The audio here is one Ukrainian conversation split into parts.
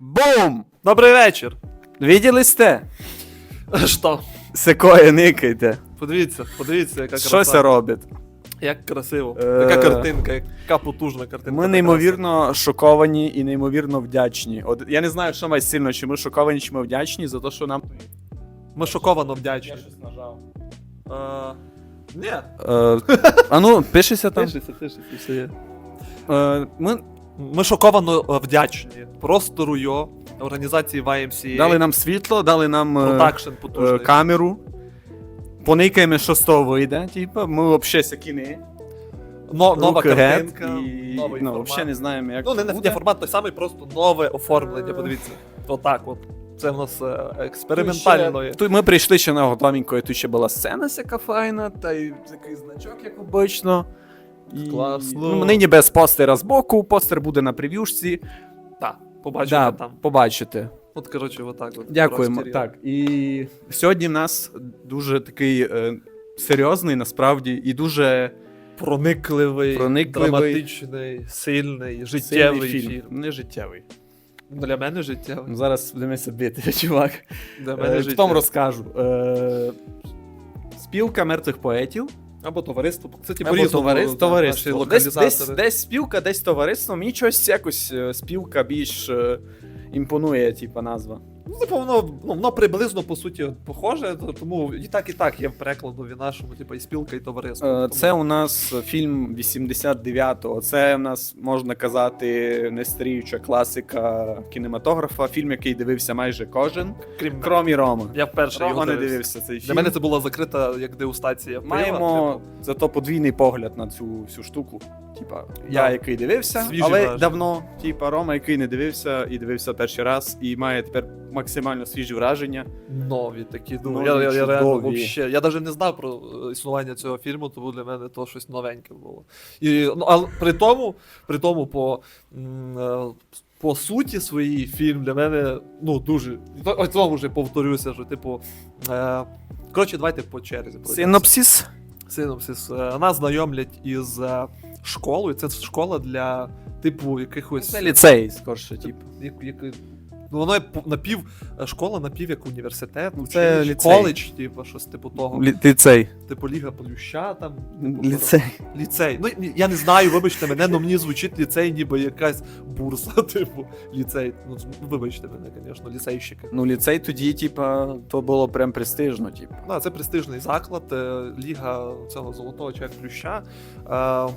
Бум! Добрий вечір. Виділи сте? Що? Секоє никайте. Подивіться, подивіться, яка Що краса. це робить? Як красиво. Е, Яка картинка, яка потужна картинка. Ми така неймовірно шоковані і неймовірно вдячні. От я не знаю, що має сильно, чи ми шоковані, чи ми вдячні за те, що нам. краса. Ми шоковано вдячні. нажав. Е, Ні. Е, а ну, пишеться там. Тишиться, тишиться, все є. Е, ми Ми шоковано е, вдячні. Простору йо, організації YMCA, дали нам світло, дали нам е, продакшн е, потужний. камеру. Поникаємо, що з того вийде. Типа, ми взагалі сякіни. Но, нова картинка, і, новий ну, формат. взагалі не знаємо, як Ну, не, не, буде. не формат той самий, просто нове оформлення, подивіться. Отак от. Це в нас експериментально. Тут ми прийшли ще на готовенькою, тут ще була сцена сяка файна, та й такий значок, як обично. І, Класно. Ну, нині без постера з боку, постер буде на прев'юшці. Так, побачите Да, там. побачите. От, коротше, отак от. Дякуємо. Так, і сьогодні в нас дуже такий е, серйозний, насправді, і дуже Проникливий, Проникливий. драматичний, сильний, життєвий сильний фільм. фільм. Не життєвий. Для мене життєвий. Ну, Зараз будемося бити, чувак. Для Е, мене Потім життєвий. розкажу. Е, спілка мертвих поетів. Або товариство. Кстати, Або по-різному, товариство. да, товариство. наші Десь, десь, локалізатори. десь спілка, десь товариство. Мені щось якось е, спілка більш е, імпонує, типа назва. Ну, типу, воно, ну, воно приблизно по суті похоже, тому і так, і так є в перекладові нашому, типу, і спілка, і товариство. Е, Тому- Це у нас фільм 89-го. Це у нас можна казати нестаріюча класика кінематографа. Фільм, який дивився майже кожен, крім крім і Рома. я вперше його не дивився. дивився цей фільм. Для мене це була закрита як дегустація. пива, Маємо типу. зато подвійний погляд на цю всю штуку. Типа, Да. я який дивився, Свіжі але враження. давно, типа, Рома, який не дивився і дивився перший раз, і має тепер максимально свіжі враження. Нові такі. Ну, Нові, я, я, я реально вообще, я навіть не знав про е, існування цього фільму, тому для мене то щось новеньке було. І, ну, але при тому, при тому по, е, по суті своїй фільм для мене ну, дуже. Ось тому вже повторюся, що типу. Е, коротше, давайте по черзі. пройдемося. Синопсис. Синопсис. Е, Нас знайомлять із е, школою. Це школа для типу якихось. Це ліцей, скорше, типу. Як, як, ну, воно є напів е, школа, напів як університет, Ну, це ліцей. коледж, типу, щось типу того. Ліцей. Типу Ліга Плюща там. типу, Ліцей. Ліцей. Ну ні, я не знаю, вибачте мене, але мені звучить ліцей, ніби якась бурса, типу, ліцей. Ну, з- вибачте мене, звісно, ліцейщики. Ну, ліцей тоді, типа, то було прям престижно, типу. Ну, це престижний заклад, е, ліга цього золотого чек плюща. Е,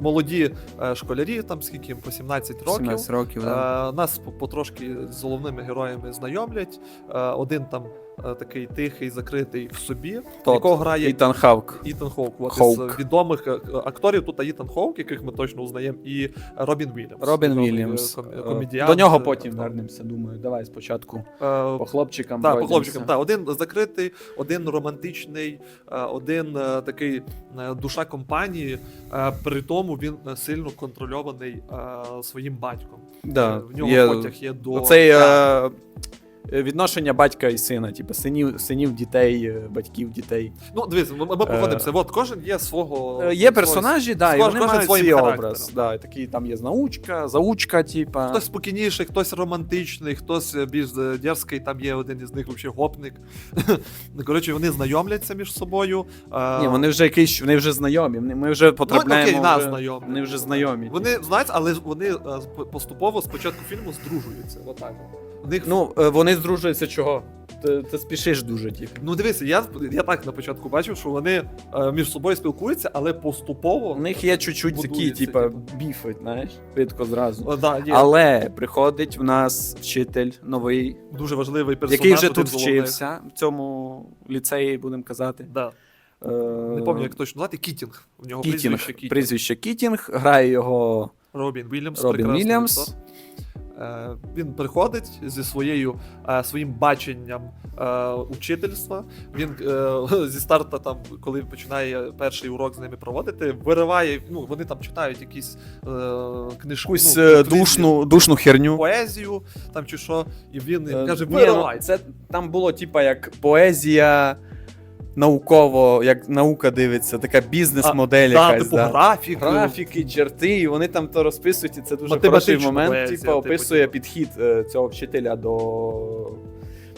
молоді е, школярі, там скільки їм, по 17 років. 17 років, Е, да. нас по- потрошки з головними героями знайомлять. Е, один там е, такий тихий, закритий в собі, Тот, якого грає Ітан Хавк. Ітан Хоук. От Хоук. із відомих е, акторів тут Ітан Хоук, яких ми точно узнаємо, і Робін Вільямс. Робін Вільямс. е, ком- Е, комедіант, До нього е, потім вернемося, думаю. Давай спочатку. Е, По хлопчикам. Так, по хлопчикам. Так, один закритий, один романтичний, е, один е, такий е, душа компанії. е, При тому він е, сильно контрольований е, своїм батьком. Да, Е, В нього є- потяг є до. Оцей Так. е, відношення батька і сина, типу, синів, синів дітей, е, батьків дітей. Ну, дивись, ми, ми погодимося. От кожен є свого. Е, Є персонажі, да, і вони кожен мають свій характером. образ. Да, такий там є научка, заучка, типа. Хтось спокійніший, хтось романтичний, хтось е, більш е, дерзкий, там є один із них взагалі гопник. Коротше, вони знайомляться між собою. е, Ні, вони вже якісь, вони вже знайомі. Ми вже потрапляємо. Ну, окей, вже- знайомі. Вони вже знайомі. Вони знають, але вони е, поступово з початку фільму здружуються. Отак. от. Них Ну, е, вони здружуються чого? Ти, ти спішиш дуже, типу. Ну дивися, я, я так на початку бачив, що вони е, між собою спілкуються, але поступово. У них є чуть-чуть такі, Будується, типу. біфи, знаєш, швидко зразу. О, да, є Але приходить в нас вчитель новий, дуже важливий персонаж. який вже один тут з головних. вчився в цьому ліцеї, будемо казати. Да. Е, Не пам'ятаю, як точно звати. Кітінг. У нього Кітінг, прізвище Кітінг. прізвище Кітінг, грає його Робін Вільямс. Робін прекрасний Вільямс. актор. Е, він приходить зі своєю е, своїм баченням е, учительства. Він зі старта, там, коли починає перший урок з ними проводити, вириває. Ну вони там читають якісь книжку. ну, душну, душну херню. поезію, там чи що, і він каже: ні, ну, виривай. Це там було, типа, як поезія. Науково, як наука дивиться, така бізнес-модель А, якась. типу да. графік. Графіки, черти, і вони там то розписують, і це дуже хороший момент. поезія, Типу, типу, описує типу. підхід е, цього вчителя до.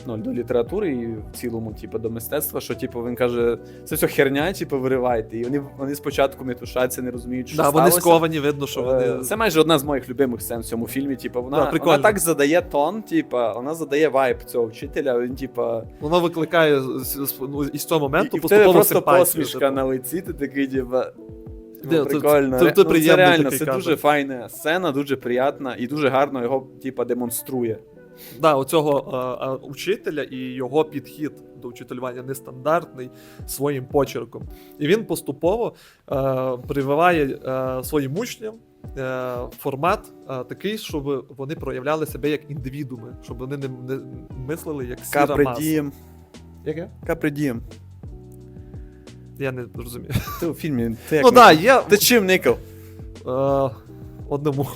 Ну, до літератури і в цілому, типу, до мистецтва, що типу, він каже, це все херня, типу, виривайте. І вони, вони спочатку метушаться, не розуміють, що Да, вони сковані, видно, що Е, вони. Це майже одна з моїх любимих сцен в цьому фільмі. Типу, вона, Да, вона так задає тон, типу, вона задає вайб цього вчителя. Він, типу, Воно викликає ну, із цього моменту і в тебе просто симпатію. посмішка типу. на лиці, ти такий, типу. Ну, це- прикольно. це- це ну, приємний реально, це дуже файна сцена, дуже приятна і дуже гарно його, типа, демонструє. Да, оцього а, а, учителя і його підхід до вчителювання нестандартний своїм почерком. І він поступово е, прививає е, своїм учням е, формат е, такий, щоб вони проявляли себе як індивідууми, щоб вони не, не мислили як сіра маса. Капридієм. Яке? Капридієм. Я не розумію. Ти у фільмі. Ти як Ну так, є Ти чим Никол? е, одному,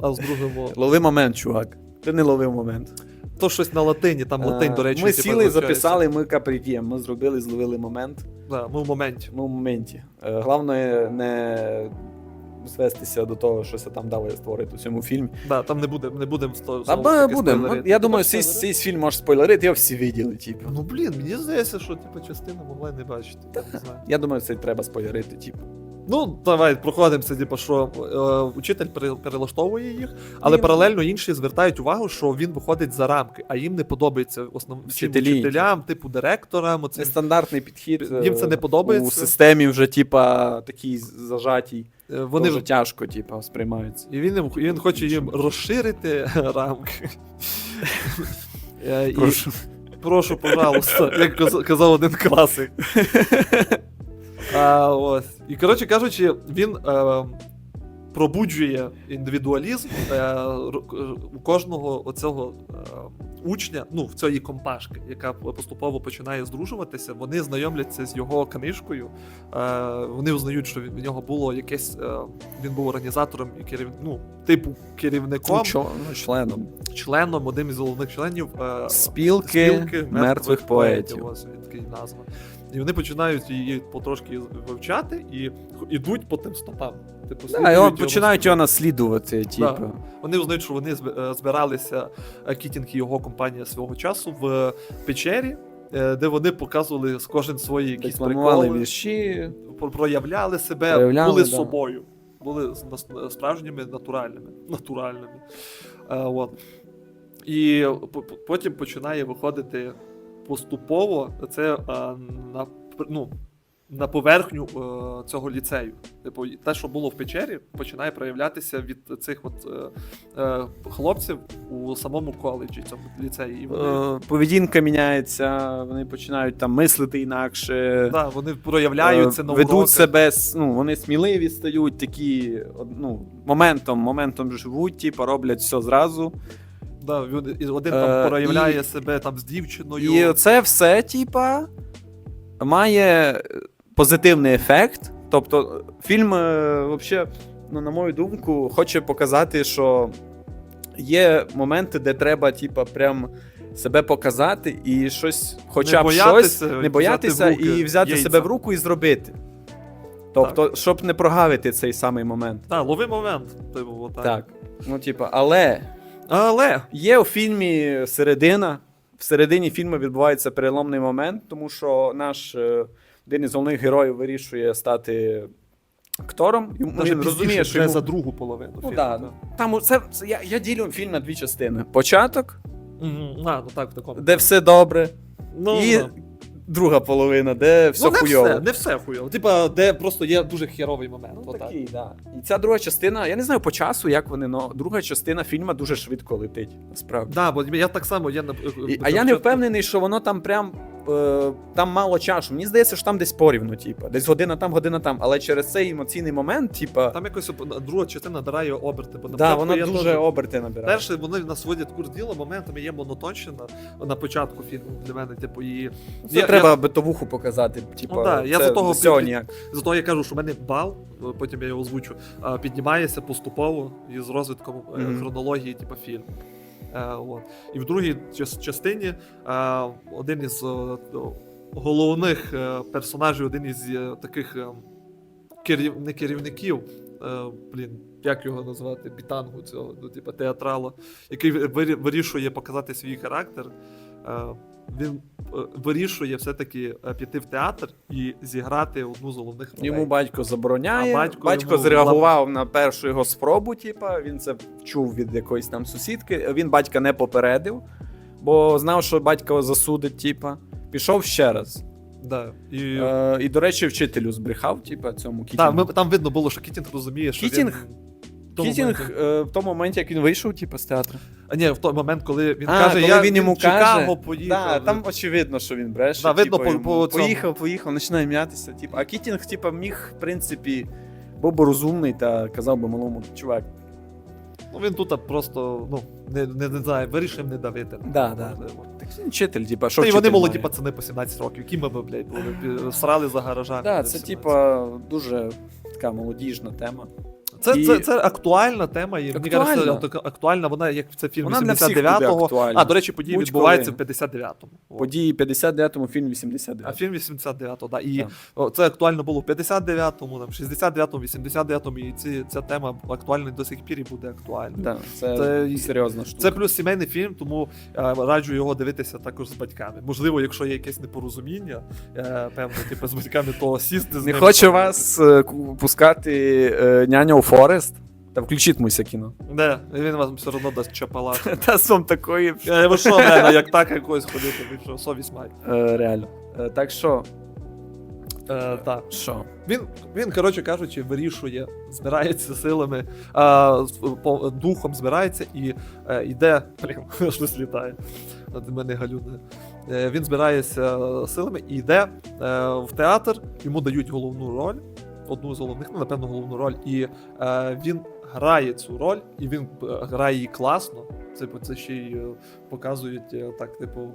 а з другому. Лови момент, чувак. Ти не ловив момент. То щось на латині, там латинь, Е, до речі. Ми типу, сіли, вивчається. записали, ми капридієм. Ми зробили, зловили момент. Да, ми в моменті. Ми в моменті. Е, Головне не звестися до того, що це там дали створити у цьому фільмі. Да, там не буде, не будемо сто- знову ба- таки буде. Ну, спойлерити. я думаю, цей, цей фільм може спойлерити, його всі виділи, типу. Ну блін, мені здається, що типу, частина могла й не бачити. Я не знаю. Я думаю, це треба спойлерити, типу. Ну, давай проходимося, типу, що е, учитель пере- перелаштовує їх, але Їм- паралельно інші звертають увагу, що він виходить за рамки, а їм не подобається основним Вчителі. вчителям, типу директорам. Оцим. Нестандартний підхід. Їм це не е, подобається. У системі вже, типа, такий зажатій. Е, Вони вже тяжко, типа, сприймаються. І він, і він хоче їм розширити рамки. Е, Прошу. Прошу, пожалуйста, як казав один класик. А, ось. І коротше кажучи, він е, пробуджує індивідуалізм е, у кожного оцього е, учня, ну, в цієї компашки, яка поступово починає здружуватися. Вони знайомляться з його книжкою. Е, вони узнають, що в нього було якесь. Е, він був організатором і керів, ну, типу керівником, Ну, чо- ну, членом. членом, одним із головних членів. Е, Спілки, мертвих поетів. Ось він такий назва. І вони починають її потрошки вивчати і ідуть по тим стопам. Типу, Да, його його починають його наслідувати, типу. Вони узнають, що вони е, збиралися е, Кітінг і його компанія свого часу в печері, е, де вони показували з кожен свої якісь приколи, вірші. проявляли себе, Проявляли, були да. собою. Були справжніми натуральними. натуральними. Е, от. І по- по- потім починає виходити поступово це е, на, ну, на поверхню е, цього ліцею. Типу, те, що було в печері, починає проявлятися від цих от, е, хлопців у самому коледжі, цьому ліцеї. І вони, Поведінка міняється, вони починають там мислити інакше. да, вони проявляються на ведуть уроках. себе, ну, вони сміливі стають, такі ну, моментом, моментом живуть, типу, роблять все зразу. Да, він, один Е, там проявляє і- себе там з дівчиною. І це все, типа, має е, позитивний ефект. Тобто, фільм, е, взагалі, ну, на мою думку, хоче показати, що є моменти, де треба, типа, прям. Себе показати і щось, хоча б боятися, щось, не взяти боятися в руки і взяти яйця. себе в руку і зробити. Тобто, щоб не прогавити цей самий момент. Так, лови момент. Типу, отак. Так. Ну, типа, але Але Є у фільмі середина. В середині фільму відбувається переломний момент, тому що наш е, один із головних героїв вирішує стати актором. Йому він розуміє, що йому... за другу половину. Ну, фільму, да. так. Там це, це я, я ділю фільм на дві частини: початок, Мгм. А, ну так, в такому. де все добре, Ну, і. Друга половина, де все ну, не хуйово. все, не все хуйово. Типа, де просто є дуже херовий момент. Ну, такий, да. І ця друга частина, я не знаю по часу, як вони, але друга частина фільму дуже швидко летить, насправді. Да, бо я так само, я на І, а я не впевнений, що воно там прям там мало часу. Мені здається, що там десь порівну, типу. Десь година там, година там. Але через цей емоційний момент, типа, Там якось друга частина набирає оберти, бо на да, воно дуже теж- оберти набирає. Перше, вони нас вводять в курс діла, моментами є монотонщина на початку фільму для мене, типу, і Це я- треба битовуху показати. Типу, Ну да, я за того під- ніяк. Зато я кажу, що в мене бал, е, потім я його озвучу, піднімається поступово із розвитком е, Мгм. хронології, типу, фільму. Е, от. І в другій частині е, один із е, головних персонажів, один із таких керів... не керівників, блін, як його назвати, бітангу цього, ну, типу, театрала, який вирі- вирішує показати свій характер. Е, він е, вирішує все-таки е, піти в театр і зіграти одну з головних ролей. Йому батько забороняє. А батько батько йому зреагував на першу його спробу, типа, він це чув від якоїсь там сусідки. Він батька не попередив, бо знав, що батько засудить, типа. Пішов ще раз. Да. І... Е, і, до речі, вчителю збрехав, типа, цьому Так, Кітінгу. ми, там видно було, що Кітінг розуміє, що Кітінг? він... тому Кітінг моменті- е, в тому моменті, як він вийшов, типу, з театру. А ні, в той момент, коли він А, каже, коли я він йому в Чикаго каже, поїхав. Да, там очевидно, що він бреше. Да, видно типу, по- йому по цьому. поїхав, поїхав, починає м'ятися. Типу. А Кітінг, типу, міг, в принципі, був би розумний та казав би малому, чувак. Ну він тут просто, ну, не, не, не знаю, вирішив не давити. Да, да. Можливо. Так він вчитель, типу, що Та й вони вчитель молоді має? пацани по 17 років, які ми, б, блядь, були, б, срали за гаражами. Да, це, 17. типа, дуже така молодіжна тема. Це, і- це, це актуальна тема, і мені кажеться, актуальна, вона як це фільм Вона для всіх буде 89-го. А, до речі, події Будь-коли. відбуваються в 59-му. Події 59-му, фільм 89 А фільм 89-го, да. І Так. це актуально було в 59-му, там, 69-му, 89-му, і ці, ця тема актуальна до сих пір і буде актуальна. Да, це, Це- серйозна штука. Це плюс сімейний фільм, тому е, раджу його дивитися також з батьками. Можливо, якщо є якесь непорозуміння, е, певно, типу, з батьками, то сісти з Не ними. хочу вас е, пускати е, няню у Форест. Та включіть муся кіно. Не, він вам все одно дасть чапала. Та сам такої Я ви що, мене, як так якось ходити, ви що, совість має. Е, реально. Е, так що, Е, так. що? Він, він, коротше кажучи, вирішує, збирається силами, а, по, духом збирається і е, йде. Блін, щось літає. Над мене галюне. Е, він збирається силами і йде е, в театр, йому дають головну роль, одну з головних, ну, напевно, головну роль, і е, він грає цю роль, і він е, грає її класно. Типу, це ще й е, показують е, так, типу,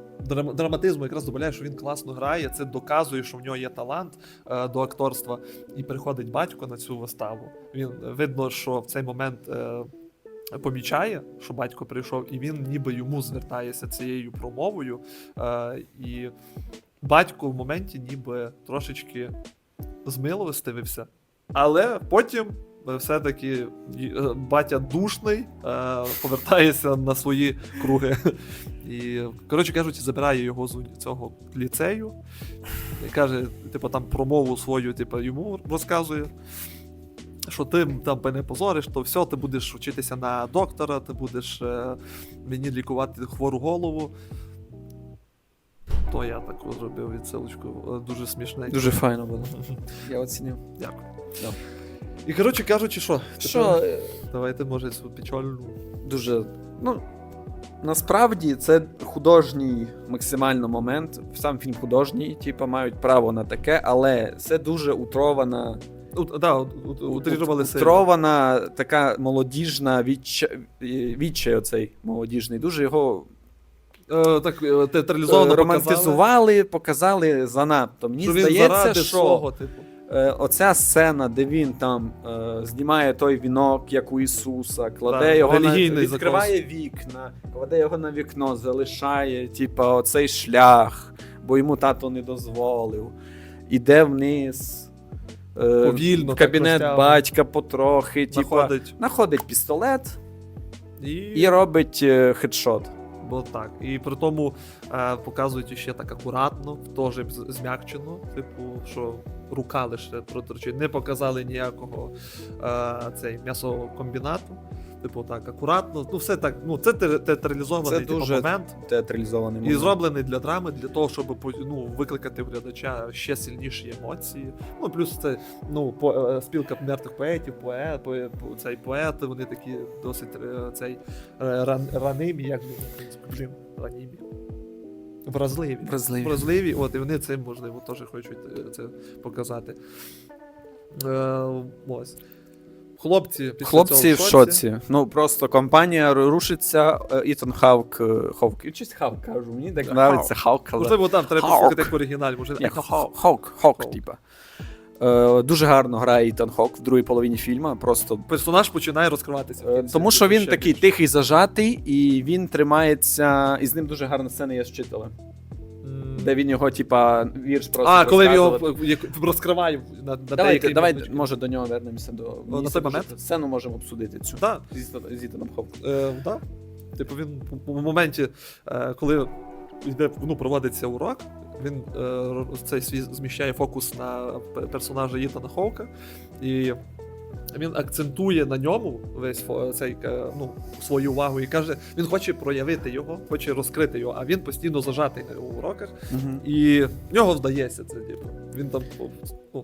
драматизму якраз добавляє, що він класно грає. Це доказує, що в нього є талант е, до акторства. І приходить батько на цю виставу. Він видно, що в цей момент е, помічає, що батько прийшов, і він ніби йому звертається цією промовою. Е, і батько в моменті ніби трошечки змилостивився. Але потім. е, Все-таки е, батя душний е, повертається на свої круги. І, коротше кажучи, забирає його з цього ліцею і каже, типу, там промову свою, типу, йому розказує. Що ти там мене позориш, то все, ти будеш вчитися на доктора, ти будеш е, мені лікувати хвору голову. То я таку зробив відсилочку. е, Дуже смішне. Дуже файно було. Я оцінив. Дякую. Да. І коротше кажучи, що? Що, Тепер е, Давайте, може, цю печальну. дуже. Ну, насправді це художній максимально момент. Сам фільм художній, типу, мають право на таке, але це дуже утрована. У, да, у- у- утрірували сильно. Утрована така молодіжна відчай, відчай оцей молодіжний. Дуже його Е, так е, театралізовано е, романтизували, показали занадто. Мені що він здається, що свого, типу. е, оця сцена, де він там е, знімає той вінок, як у Ісуса, кладе Так, його на відкриває вікна, кладе його на вікно, залишає, типа, оцей шлях, бо йому тато не дозволив. Іде вниз. е, Повільно в кабінет так батька потрохи, типа, Знаходить. пістолет І... і робить е, хедшот. Бо так. І при тому е, показують ще так акуратно, теж зм'якчено, типу, що рука лише проторчить. Не показали ніякого е, цей м'ясокомбінату. Типу, так, акуратно. Ну, все так, ну, це театралізований Це типу, дуже момент. Театралізований І момент. зроблений для драми, для того, щоб по- ну, викликати в глядача ще сильніші емоції. Ну, плюс це ну, по, е, спілка мертвих поетів, поет, поет, цей поети, вони такі досить е, цей е, ран, ранимі, як він українською, блін, ранімі. Вразливі. Вразливі. Вразливі, от, і вони цим, можливо, теж хочуть е, це показати. Е, ось. Хлопці, після Хлопці цього в шоці. Ну просто компанія рушиться. е, Ітан Хавк. е, Ховк. Чись Хавк кажу. Мені так Хавк. Хавк. Можливо, там треба послухати як в оригіналі. Може, Ні, Ехо- Хавк, Хавк, типа. Е, дуже гарно грає Ітан Хок в другій половині фільму. Просто персонаж починає розкриватися. Е. Тому що він такий більше. тихий, зажатий, і він тримається. І з ним дуже гарна сцена є з вчителем. Де він його, типа, вірш просто. А, коли він його розкриває на, на Давайте, момент. може, до нього вернемося до той мені дуже- момент? Сцену можемо обсудити цю. Да. З Ітаном- Ітаном Е, да. Типу він в в моменті, е, коли йде, ну, проводиться урок, він е, цей свій зміщає фокус на персонажа Ітана Хоука, і він акцентує на ньому весь цей е, ну, свою увагу і каже, він хоче проявити його, хоче розкрити його, а він постійно зажатий на уроках. Мгм. І в нього вдається це, типу. Він там ну,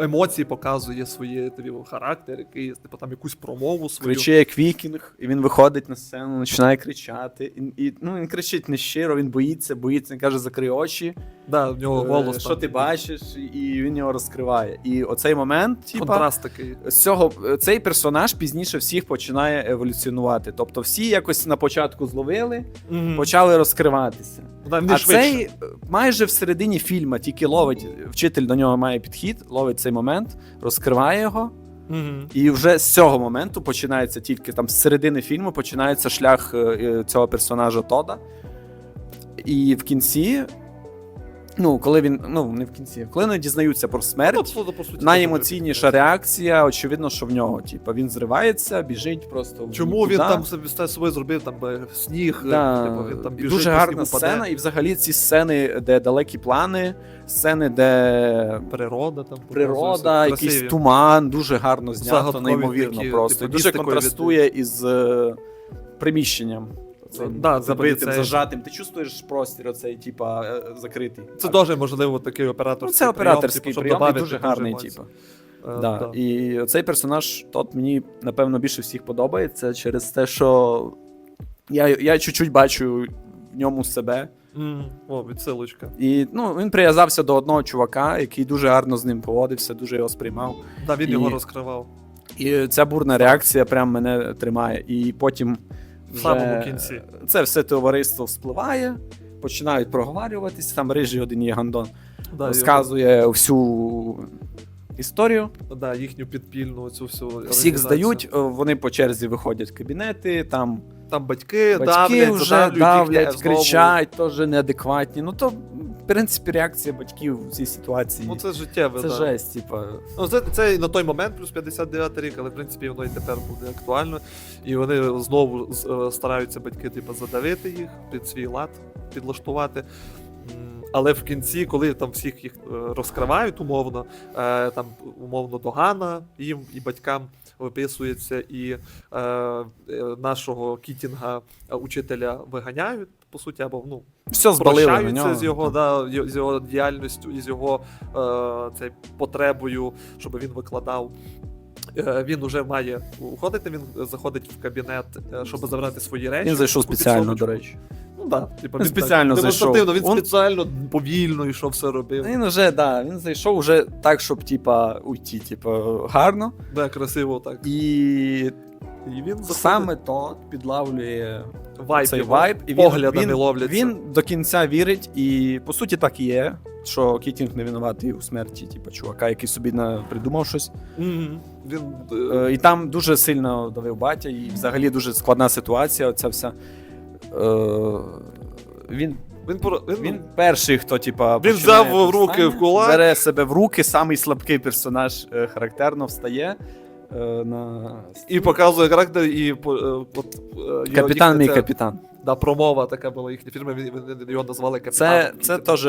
емоції показує свої тобі характер, якийсь, типу там якусь промову свою. Кричить як вікінг, і він виходить на сцену, починає кричати. І, і, ну, він кричить не щиро, він боїться, боїться, він каже, закрий очі. Да, в нього е, голос. що там, ти бачиш, і він його розкриває. І оцей момент, типа, Контраст такий. з цього цей персонаж пізніше всіх починає еволюціонувати. Тобто всі якось на початку зловили, почали розкриватися. А швидше. цей е, майже в середині фільму тільки ловить, вчитель до нього має підхід, ловить цей момент, розкриває його. Мгм. І вже з цього моменту починається тільки там з середини фільму починається шлях е, е, цього персонажа Тода. І в кінці, ну, коли він. Ну, не в кінці, коли вони дізнаються про Ну, смерть, по- по суті, найемоційніша реакція, очевидно, що в нього. Типу, він зривається, біжить просто. в Чому він там собі собою зробив там е, сніг, Да. типу, він там біжить, дуже гарна паде. сцена, і взагалі ці сцени, де далекі плани, сцени, де природа там природа, якийсь красиві. туман, дуже гарно знято, неймовірно такі, просто. типу, дуже контрастує із е, приміщенням. Цим Да, забитим, типу, це- зажатим. Ти чувствуєш простір оцей, типа, е, закритий. Це Так. дуже можливо такий операторський Ну, це операторський прийом, типу, прийом, і дуже гарний, типу. Е, Да. да. І цей персонаж, тот мені, напевно, більше всіх подобається через те, що я, я чуть-чуть бачу в ньому себе. Мгм. О, відсилочка. І ну, він прив'язався до одного чувака, який дуже гарно з ним поводився, дуже його сприймав. Да, він І- його розкривав. І ця бурна реакція прям мене тримає. І потім В самому кінці. це все товариство вспливає, починають проговарюватись. Там рижий один є гандон, Да, розказує всю історію. да, їхню підпільну цю всю Всіх здають, е, вони по черзі виходять в кабінети, там Там батьки, батьки давлять, вже давлять, їх кричать, теж неадекватні. Ну то, принципі, реакція батьків в цій ситуації. Ну це життєве, це да. жесть, типа. Ну, це, це і на той момент, плюс 59 рік, але в принципі воно і тепер буде актуально. І вони знову е, стараються батьки типу, задавити їх під свій лад, підлаштувати. Але в кінці, коли там всіх їх е, розкривають умовно, е, там умовно догана їм і батькам виписується, і нашого кітінга учителя виганяють, по суті, або ну, Все збалили з його, да, з його діяльністю і з його е, цей, потребою, щоб він викладав. Е, Він вже має уходити, він заходить в кабінет, е, щоб забрати свої речі. Він зайшов спеціально, до речі. Ну да, типу, Він спеціально так, зайшов. Він Он- спеціально повільно йшов, все робив. Він вже, да, він зайшов вже так, щоб, типа, уйти, типа, гарно. Да, красиво так. І І він заходить, саме то підлавлює вайб, цей вайб, і він, поглядами він, ловляться. він до кінця вірить, і по суті так і є. Що Кітінг не винуватий у смерті, типу, чувака, який собі на- придумав щось. Мгм. Він е, Е, і там дуже сильно давив батя, і взагалі дуже складна ситуація. Оця вся. Е, він, він, він, він перший, хто, типа, Він взяв руки в кулак. бере себе в руки, самий слабкий персонаж е, характерно встає. е, На... і показує характер, і по- е, от, е, Капітан мій капітан. Да, промова така була їхня він, його назвали Це, це Типу, теж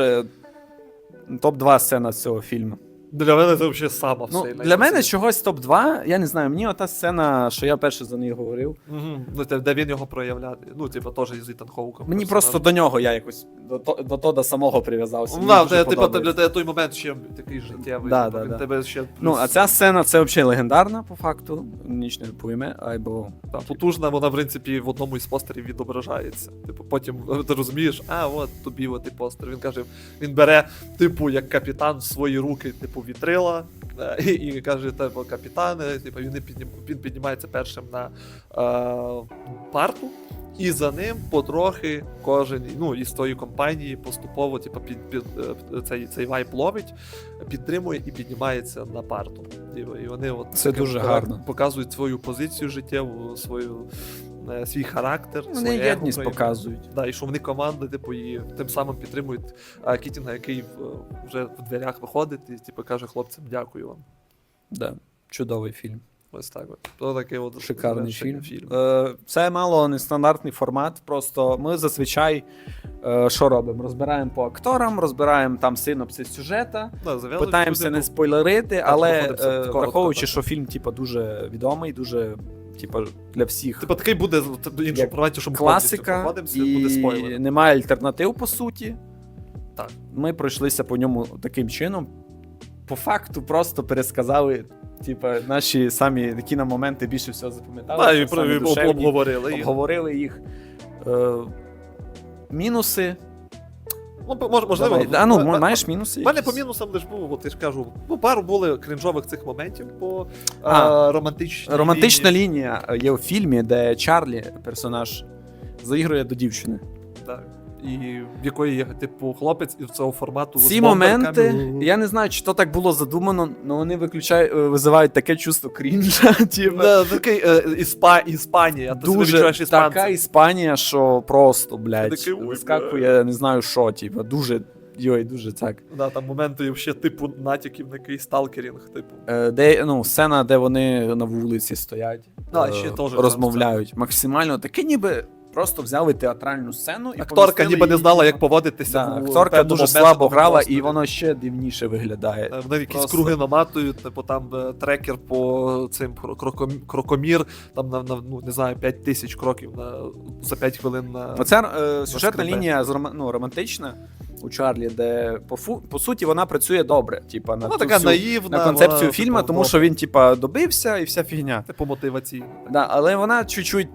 топ-2 сцена з цього фільму. Для мене це взагалі сама Ну, для мене чогось топ-2, я не знаю, мені ота сцена, що я перше за неї говорив. Угу. Ну, те, де він його проявляє. Ну, типу, теж із Ітан Хоуком. Мені просто до нього я якось до, до Тода самого прив'язався. Ну, да, те, типу, для тебе той момент ще такий життєвий. Да, типу, да, він да. тебе ще Ну, а ця сцена це взагалі легендарна, по факту. Ніч не пойме, або. Та, потужна, вона, в принципі, в одному із постерів відображається. Типу, потім ти розумієш, а от тобі от і постер. Він каже, він бере, типу, як капітан в свої руки, типу, вітрила. е, І, і каже, типу, капітане, типу, він, піднім, він піднімається першим на е, парту. І за ним потрохи кожен ну, із тої компанії поступово типу, під, під, е, цей, цей вайп ловить, підтримує і піднімається на парту. І, і вони от Це таким дуже гарно. показують свою позицію життєву, свою е, свій характер, Вони своє єдність его, показують. Да, і що вони команда, типу, і тим самим підтримують а, Кітінга, який е, вже в дверях виходить і типу, каже хлопцям, дякую вам. Да. Чудовий фільм. Ось так от. То такий от Шикарний завершення фільм. Е, Це мало нестандартний формат. Просто ми зазвичай е, що робимо? Розбираємо по акторам, розбираємо там синопсис сюжета, Да, зав'язують питаємося не спойлерити, але е, коротко, враховуючи, так. що фільм типу, дуже відомий, дуже типу, для всіх Типу такий буде в іншому Як форматі, що класика, повністю проходимося, буде спойлер. немає альтернатив по суті. Так. Ми пройшлися по ньому таким чином. По факту просто пересказали. Типа, наші самі такі на моменти більше всього запам'ятали. Да, і самі душевні. обговорили їх. обговорили їх. Е, мінуси. Ну, мож- можливо, Давай. А, ну, м- маєш мінуси? У мене якісь? по мінусам лиш був, от я ж кажу, ну, пару були крінжових цих моментів по А, а, романтичній Романтична лінії. лінія є у фільмі, де Чарлі, персонаж, заігрує до дівчини. Да. І в якої є, типу, хлопець із цього формату. Ці моменти, я не знаю, чи то так було задумано, але вони виключають, е, визивають таке чувство крінжа. Типу, Да, такий е, іспа, Іспанія, ти дуже відчуваєш іспанцем. така Іспанія, що просто, блядь, вискакує, не знаю що, типу, дуже. Йой, дуже так. Да, там моменти ще типу натяків на якийсь сталкерінг, типу. Е, Де, ну, сцена, де вони на вулиці стоять, Да, е, ще теж розмовляють. Максимально таке, ніби просто взяли театральну сцену і Акторка ніби не знала, як поводитися. Да, в акторка дуже слабо грала, і воно ще дивніше виглядає. Е, Вони якісь Просто. круги наматують, типу там е, трекер по цим кроком- крокомір, там на, на ну, не знаю, 5 тисяч кроків на, за 5 хвилин на. Оця е, сюжетна лінія з ну, романтична у Чарлі, де по, фу, по суті вона працює добре. Типа, на, Вона така всю- наївна. на концепцію вона, фільму, типу, тому що він, типа, добився і вся фігня. Типу мотиваційна. Да, але вона чуть-чуть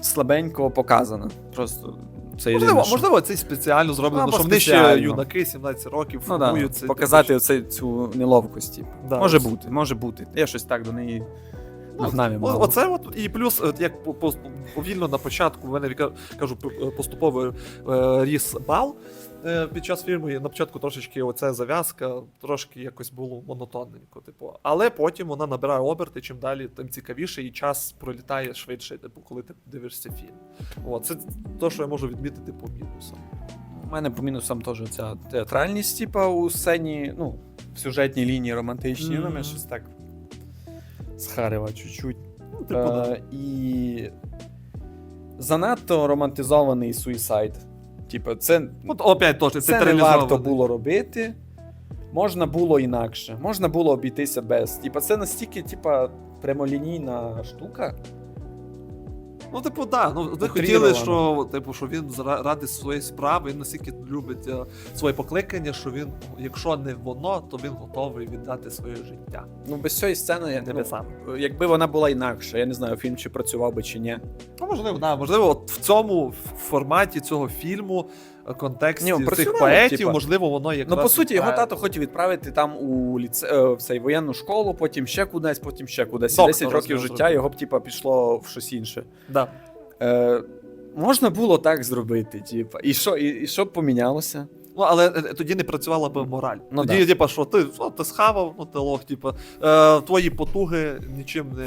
слабенько показано. Просто це єдине, Можливо, що- можливо, це спеціально зроблено, Або що вони ще спеціально. юнаки, 17 років, ну, да, типу, показати оце, цю неловкості. Типу. Да, може ось. бути, може бути. Я щось так до неї Ну, нагнав. О- Оце от і плюс, от як по- по- повільно на початку, в мене ка- кажу, п- поступово е, ріс бал е, під час фільму. На початку трошечки оця зав'язка, трошки якось було монотонненько. Типу. Але потім вона набирає оберти, чим далі, тим цікавіше, і час пролітає швидше, типу, коли ти дивишся фільм. От, це те, що я можу відмітити по мінусам. У мене по мінусам теж ця театральність, типа, у сцені, ну, в сюжетній лінії романтичній, Мгм. мене щось так схарила чуть-чуть. Ну, типу, да. Е, і занадто романтизований суїсайд. Типа, це, От опять теж, це не варто було робити. Можна було інакше. Можна було обійтися без. Типа, це настільки, типа, прямолінійна штука. Ну, типу, так. Ну, ви хотіли, що, типу, що він ради своєї справи, він настільки любить е, своє покликання, що він, якщо не воно, то він готовий віддати своє життя. Ну, без цієї сцени, я, ну, Небесам. якби вона була інакша, я не знаю, фільм чи працював би чи ні. Ну, можливо, да, можливо, от в цьому в форматі цього фільму, е, контексті Ні, цих поетів, типу. можливо, воно якраз. Ну, по суті, його тато хотів відправити там у ліце... е, в цей воєнну школу, потім ще кудись, потім ще кудись. Доктор, 10 років життя зробити. його б типу, пішло в щось інше. Да. Е, можна було так зробити, типу. І що, і, і що б помінялося? Ну, але е, тоді не працювала би мораль. Ну, тоді, да. типа, що ти, що, ти схавав, ну ти лох, типа, е, твої потуги нічим не,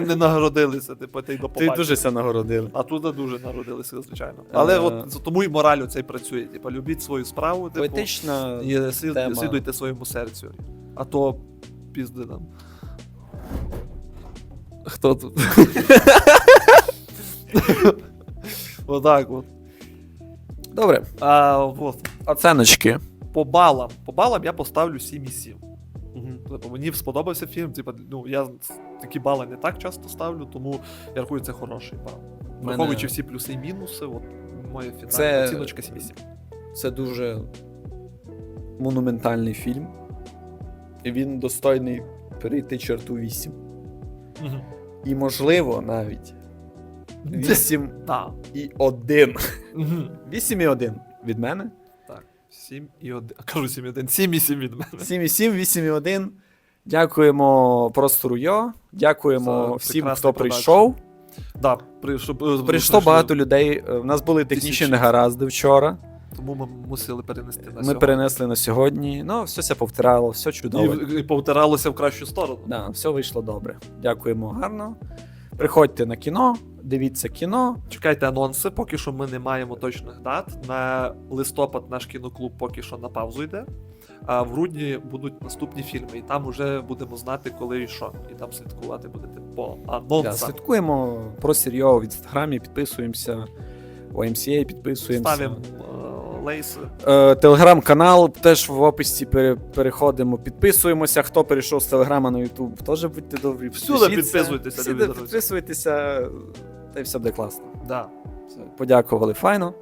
не нагородилися, типу, ти й до Ти дуже ся нагородив. А туди дуже народилися, звичайно. Але Е. от тому і мораль оцей працює. Типа, любіть свою справу, типу, Поетична. і слід, слідуйте своєму серцю. А то пізди нам. Хто тут? Отак от. Добре. А, от. Оценочки. По балам. По балам я поставлю 7,7. Типу, мені сподобався фільм. Типу, ну, я такі бали не так часто ставлю, тому я рахую, це хороший бал. Мене- Враховуючи всі плюси і мінуси, от моя фінальна Це- оціночка 7,7. Це дуже монументальний фільм. І він достойний перейти черту 8. Угу. І можливо навіть 8 Так. і 1. Мгм. 8 і 1 від мене. Так. 7 і 1. Кажу 7 і 1. 7 і 7 від мене. 7,7, 8,1. Дякуємо простору Йо. Дякуємо За всім, прекрасний хто продакшн. прийшов. Да, при, щоб, е, Прийшло багато людей. Е, У нас були технічні Тисячі. негаразди вчора. Тому ми мусили перенести на Ми сьогодні. перенесли на сьогодні. Ну, все це повтирало, все чудово. І, і повтиралося в кращу сторону. Да, все вийшло добре. Дякуємо гарно. Приходьте на кіно, дивіться кіно. Чекайте анонси, поки що ми не маємо точних дат. На листопад наш кіноклуб поки що на паузу йде. А в грудні будуть наступні фільми, і там вже будемо знати, коли і що. І там слідкувати будете по Да, анонсам. слідкуємо про серйоз в інстаграмі, підписуємося. MCA підписуємося. Ставимо е, лейси. Е, Телеграм-канал теж в описі пере- переходимо, підписуємося. Хто перейшов з Телеграма на Ютуб, теж будьте добрі. Всюди підписуйтеся, Всюди підписуйтеся, та й все буде класно. Да. Все, Подякували файно.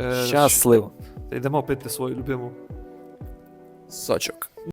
Е, Щасливо. Йдемо пити свою любиму Сочок.